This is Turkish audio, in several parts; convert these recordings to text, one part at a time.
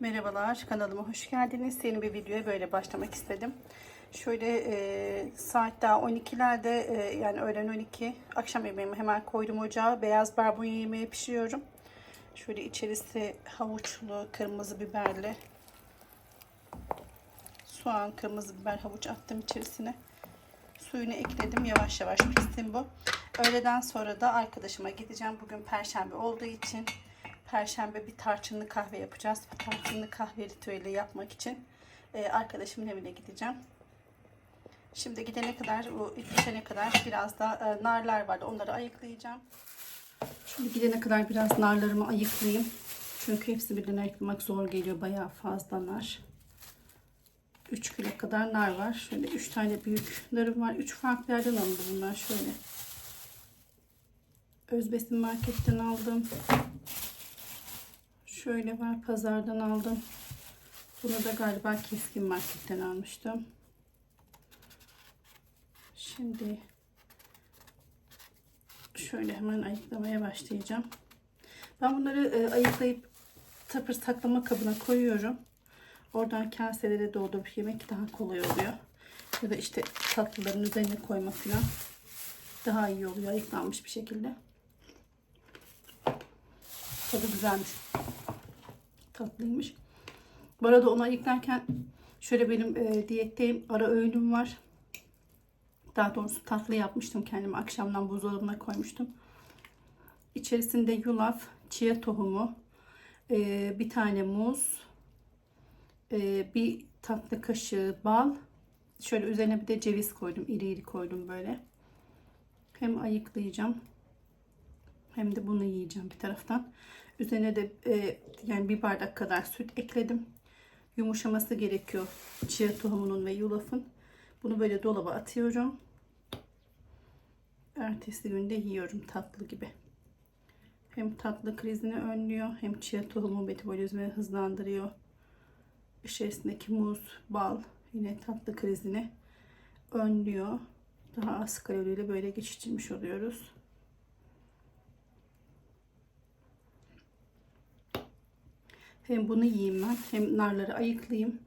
Merhabalar kanalıma hoş geldiniz. Yeni bir videoya böyle başlamak istedim. Şöyle e, saat daha 12'lerde e, yani öğlen 12 akşam yemeğimi hemen koydum ocağa. Beyaz barbunya yemeği pişiriyorum. Şöyle içerisi havuçlu, kırmızı biberli. Soğan, kırmızı biber, havuç attım içerisine. Suyunu ekledim. Yavaş yavaş pişsin bu. Öğleden sonra da arkadaşıma gideceğim. Bugün perşembe olduğu için perşembe bir tarçınlı kahve yapacağız. Tarçınlı kahve ritüeli yapmak için e, arkadaşımın evine gideceğim. Şimdi gidene kadar, bu pişene kadar biraz da e, narlar vardı. Onları ayıklayacağım. Şimdi gidene kadar biraz narlarımı ayıklayayım. Çünkü hepsi birden ayıklamak zor geliyor. Bayağı fazla nar. 3 kilo kadar nar var. Şöyle 3 tane büyük narım var. 3 farklı yerden alındı bunlar. Şöyle. Özbesin marketten aldım. Şöyle var. Pazardan aldım. Bunu da galiba keskin marketten almıştım. Şimdi şöyle hemen ayıklamaya başlayacağım. Ben bunları e, ayıklayıp tapır saklama kabına koyuyorum. Oradan kaselere doldurup yemek daha kolay oluyor. Ya da işte tatlıların üzerine koyma falan daha iyi oluyor ayıklanmış bir şekilde. Tadı güzelmiş. Tatlıymış. Bu arada onu ayıklarken şöyle benim e, diyetteyim. Ara öğünüm var. Daha doğrusu tatlı yapmıştım kendime. Akşamdan buzdolabına koymuştum. İçerisinde yulaf, chia tohumu, e, bir tane muz, e, bir tatlı kaşığı bal. Şöyle üzerine bir de ceviz koydum. İri iri koydum böyle. Hem ayıklayacağım. Hem de bunu yiyeceğim bir taraftan. Üzerine de e, yani bir bardak kadar süt ekledim. Yumuşaması gerekiyor chia tohumunun ve yulafın. Bunu böyle dolaba atıyorum. Ertesi günde yiyorum tatlı gibi. Hem tatlı krizini önlüyor hem chia tohumu metabolizmayı hızlandırıyor. İçerisindeki muz, bal yine tatlı krizini önlüyor. Daha az kaloriyle böyle geçiştirmiş oluyoruz. Hem bunu yiyeyim ben hem narları ayıklayayım.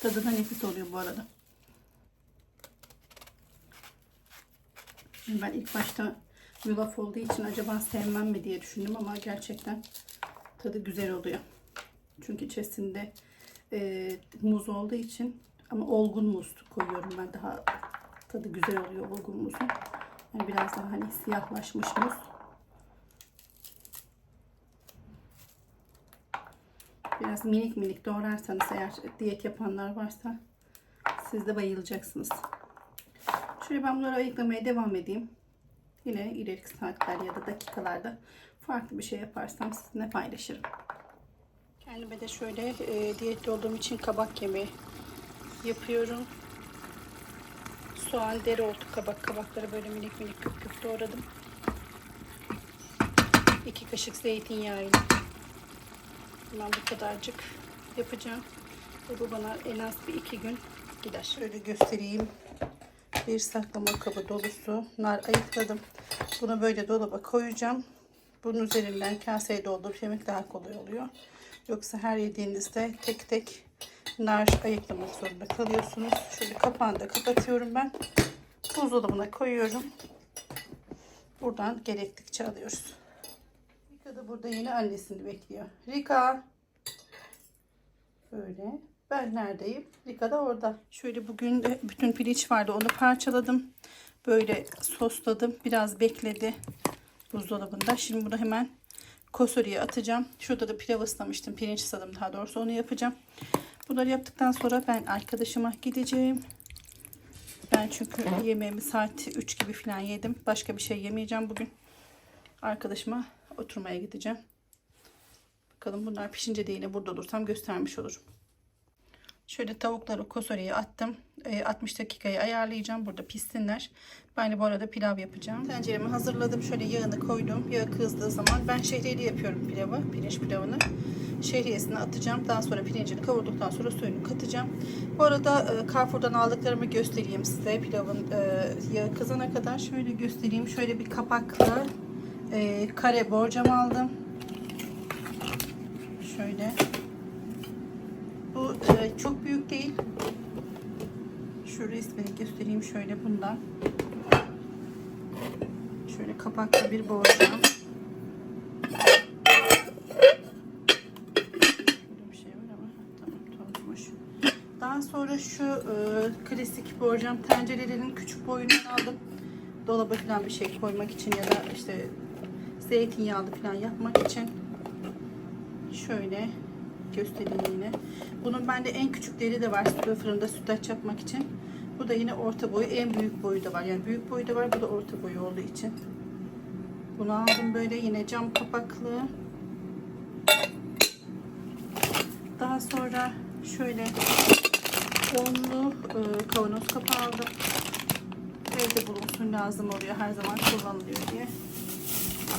Tadı da nefis oluyor bu arada. Ben ilk başta yulaf olduğu için acaba sevmem mi diye düşündüm ama gerçekten tadı güzel oluyor. Çünkü içerisinde e, muz olduğu için ama olgun muz koyuyorum ben daha tadı güzel oluyor olgun muzun. Yani biraz daha hani siyahlaşmış muz. Biraz minik minik doğrarsanız eğer diyet yapanlar varsa siz de bayılacaksınız. Şöyle ben bunları ayıklamaya devam edeyim. Yine ileriki saatler ya da dakikalarda farklı bir şey yaparsam sizinle paylaşırım. Kendime de şöyle e, diyette olduğum için kabak yemeği yapıyorum. Soğan, dereotu, kabak. Kabakları böyle minik minik küp küp doğradım. 2 kaşık zeytinyağıyla. Ben bu kadarcık yapacağım. Ve bu bana en az bir iki gün gider. Şöyle göstereyim. Bir saklama kabı dolusu nar ayıkladım. Bunu böyle dolaba koyacağım. Bunun üzerinden kaseye doldurup yemek daha kolay oluyor. Yoksa her yediğinizde tek tek nar ayıklamak zorunda kalıyorsunuz. Şöyle kapağını da kapatıyorum ben. Buzdolabına koyuyorum. Buradan gerektikçe alıyoruz. Rika da burada yine annesini bekliyor. Rika. Böyle. Ben neredeyim? Rika da orada. Şöyle bugün de bütün piliç vardı. Onu parçaladım. Böyle sosladım. Biraz bekledi buzdolabında. Şimdi bunu hemen kosoriye atacağım. Şurada da pilav ıslamıştım. Pirinç ısladım daha doğrusu. Onu yapacağım. Bunları yaptıktan sonra ben arkadaşıma gideceğim. Ben çünkü yemeğimi saat 3 gibi falan yedim. Başka bir şey yemeyeceğim bugün. Arkadaşıma oturmaya gideceğim. Bakalım bunlar pişince de yine burada olursam göstermiş olurum. Şöyle tavukları kosoriye attım. E, 60 dakikayı ayarlayacağım. Burada pişsinler. Ben de bu arada pilav yapacağım. Tenceremi hazırladım. Şöyle yağını koydum. Yağı kızdığı zaman ben şehriyeli yapıyorum pilavı. Pirinç pilavını. Şehriyesini atacağım. Daha sonra pirincini kavurduktan sonra suyunu katacağım. Bu arada e, Carrefour'dan aldıklarımı göstereyim size. Pilavın e, yağı kızana kadar şöyle göstereyim. Şöyle bir kapakla e, kare borcam aldım. Şöyle. Bu e, çok büyük değil. Şu resmini göstereyim şöyle bundan. Şöyle kapaklı bir borcam. Şöyle bir şey var ama tamam tozmuş. Daha sonra şu e, klasik borcam tencerelerin küçük boyundan aldım. Dolaba falan bir şey koymak için ya da işte zeytinyağlı falan yapmak için. Şöyle göstereyim yine. Bunun bende en küçükleri de var fırında sütlaç yapmak için. Bu da yine orta boyu. En büyük boyu da var. Yani büyük boyu da var. Bu da orta boyu olduğu için. Bunu aldım böyle yine cam kapaklı. Daha sonra şöyle onlu e, kavanoz kapağı. Evde bulunsun lazım oluyor. Her zaman kullanılıyor diye.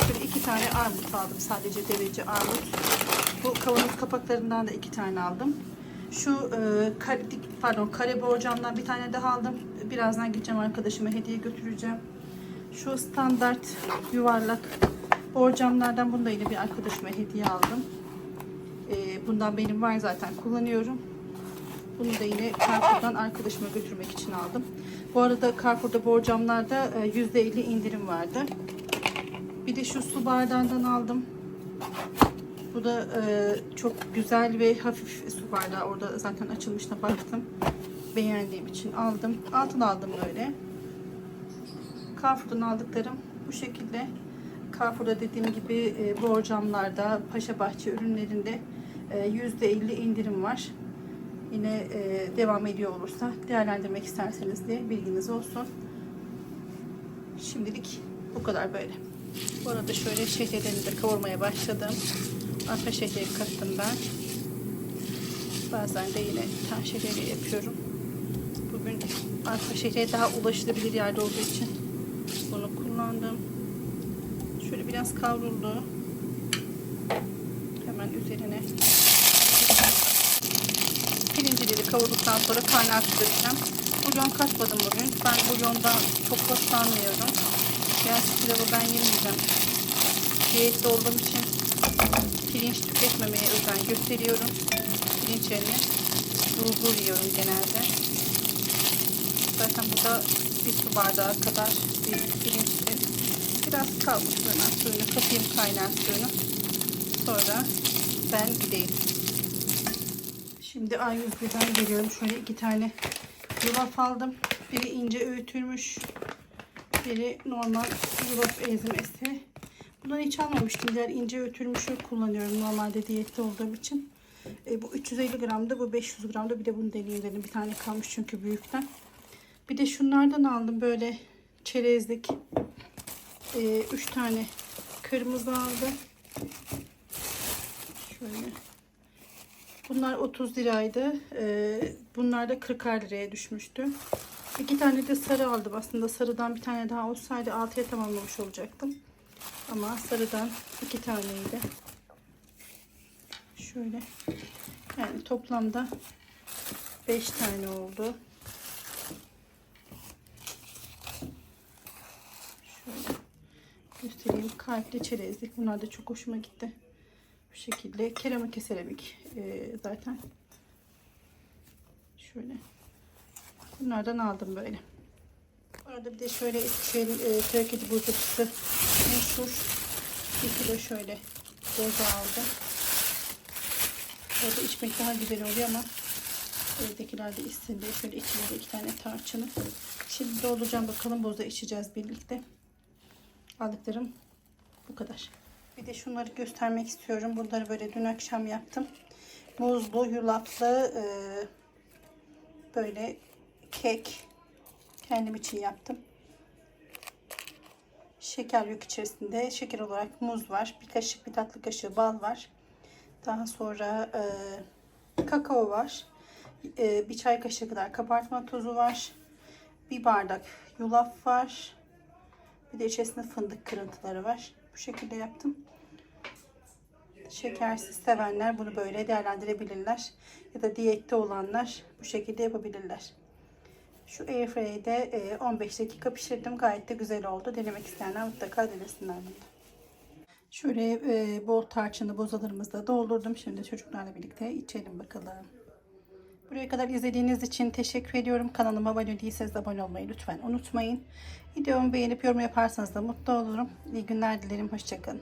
Şöyle iki tane armut aldım. Sadece deveci armut. Bu kavanoz kapaklarından da iki tane aldım. Şu e, kare, pardon kare borcamdan bir tane daha aldım. Birazdan gideceğim arkadaşıma hediye götüreceğim. Şu standart yuvarlak borcamlardan bunu da yine bir arkadaşıma hediye aldım. E, bundan benim var zaten kullanıyorum. Bunu da yine Carrefour'dan arkadaşıma götürmek için aldım. Bu arada Carrefour'da borcamlarda e, %50 indirim vardı. Bir de şu su bardağından aldım. Bu da e, çok güzel ve hafif su bardağı. Orada zaten açılmışta baktım. Beğendiğim için aldım. Altın aldım böyle. Carrefour'dan aldıklarım bu şekilde. Carrefour'da dediğim gibi e, borcamlarda, Paşa Bahçe ürünlerinde e, %50 indirim var. Yine e, devam ediyor olursa değerlendirmek isterseniz diye bilginiz olsun. Şimdilik bu kadar böyle. Bu arada şöyle şekerlerini de kavurmaya başladım. Arpa şekeri kattım ben. Bazen de yine tan şekeri yapıyorum. Bugün arpa şekeri daha ulaşılabilir yerde olduğu için bunu kullandım. Şöyle biraz kavruldu. Hemen üzerine pirincileri kavurduktan sonra kaynattıracağım. Bulyon katmadım bugün. Ben bulyondan çok hoşlanmıyorum. Gerçi pilavı ben yemeyeceğim. Diyette olduğum için pirinç tüketmemeye özen gösteriyorum. Pirinç yerine bulgur yiyorum genelde. Zaten bu da bir su bardağı kadar bir pirinçti. Biraz kalmış suyuna, suyunu katayım kaynar suyunu. Sonra ben gideyim. Şimdi A101'den geliyorum. Şöyle iki tane yulaf aldım. Biri ince öğütülmüş. Biri normal yulaf ezmesi. Bundan hiç almamıştım. Diğer ince öğütülmüşü kullanıyorum normalde diyette olduğum için. E, bu 350 gramda, bu 500 gramda. Bir de bunu deneyeyim dedim. Bir tane kalmış çünkü büyükten. Bir de şunlardan aldım böyle çerezlik. 3 tane kırmızı aldım. Şöyle. Bunlar 30 liraydı. Ee, bunlar da 40 liraya düşmüştü. İki tane de sarı aldım. Aslında sarıdan bir tane daha olsaydı 6'ya tamamlamış olacaktım. Ama sarıdan iki taneydi. Şöyle. Yani toplamda 5 tane oldu. Şöyle göstereyim. Kalpli çerezlik. Bunlar da çok hoşuma gitti. Şekilde keramik seramik e, zaten. Şöyle. Bunlardan aldım böyle. Arada bir de şöyle Eskişehir'in e, Traketi buzlukçusu meşhur. Bir kilo şöyle boza aldım. Orada içmek daha güzel oluyor ama evdekiler de içsin diye şöyle içine de iki tane tarçını. Şimdi dolduracağım bakalım boza içeceğiz birlikte. Aldıklarım bu kadar. Bir de şunları göstermek istiyorum. Bunları böyle dün akşam yaptım. Muzlu, yulaflı e, böyle kek kendim için yaptım. Şeker yok içerisinde. Şeker olarak muz var. Bir kaşık, bir tatlı kaşığı bal var. Daha sonra e, kakao var. E, bir çay kaşığı kadar kabartma tozu var. Bir bardak yulaf var. Bir de içerisinde fındık kırıntıları var. Bu şekilde yaptım. Şekersiz sevenler bunu böyle değerlendirebilirler. Ya da diyette olanlar bu şekilde yapabilirler. Şu airfryer'de 15 dakika pişirdim. Gayet de güzel oldu. Denemek isteyenler mutlaka denesinler bunu. Şöyle e, bol tarçınlı bozalarımızı da doldurdum. Şimdi çocuklarla birlikte içelim bakalım. Buraya kadar izlediğiniz için teşekkür ediyorum. Kanalıma abone değilseniz abone olmayı lütfen unutmayın. Videomu beğenip yorum yaparsanız da mutlu olurum. İyi günler dilerim. Hoşçakalın.